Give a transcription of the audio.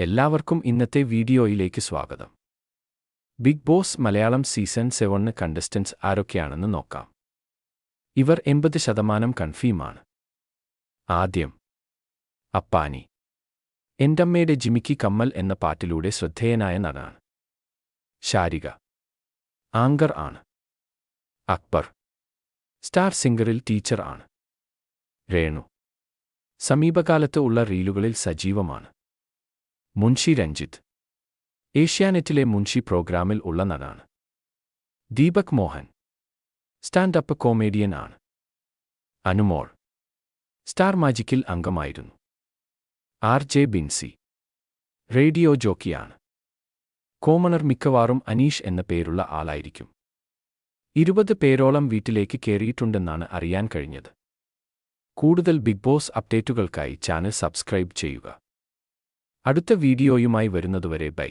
എല്ലാവർക്കും ഇന്നത്തെ വീഡിയോയിലേക്ക് സ്വാഗതം. Big Boss Malayalam season seven contestants ആരൊക്കെയാണെന്ന് നോക്കാം. ഇവർ എൺപത് ശതമാനം കൺഫീമാണ്. ആദ്യം അപ്പാനി. എന്റമ്മയുടെ ജിമിക്കി കമ്മൽ എന്ന പാട്ടിലൂടെ ശ്രദ്ധേയനായ നടനാണ്. ശാരിക. ആങ്കർ ആണ്. അക്ബർ. സ്റ്റാർ സിംഗറിൽ ടീച്ചർ ആണ്. രേണു. സമീപകാലത്ത് ഉള്ള റീലുകളിൽ സജീവമാണ്. മുൻഷി രഞ്ജിത്ത്. ഏഷ്യാനെറ്റിലെ മുൻഷി പ്രോഗ്രാമിൽ ഉള്ള നടനാണ്. Deepak Mohan. Stand up comedian ആണ്. അനുമോൾ സ്റ്റാർ മാജിക്കിൽ അംഗമായിരുന്നു. R J Binsi. റേഡിയോ ജോക്കിയാണ്. കോമണർ മിക്കവാറും അനീഷ് എന്ന പേരുള്ള ആളായിരിക്കും. ഇരുപത് പേരോളം വീട്ടിലേക്ക് കയറിയിട്ടുണ്ടെന്നാണ് അറിയാൻ കഴിഞ്ഞത്. കൂടുതൽ ബിഗ് ബോസ് അപ്ഡേറ്റുകൾക്കായി ചാനൽ സബ്സ്ക്രൈബ് ചെയ്യുക. അടുത്ത വീഡിയോയുമായി വരുന്നതുവരെ ബൈ.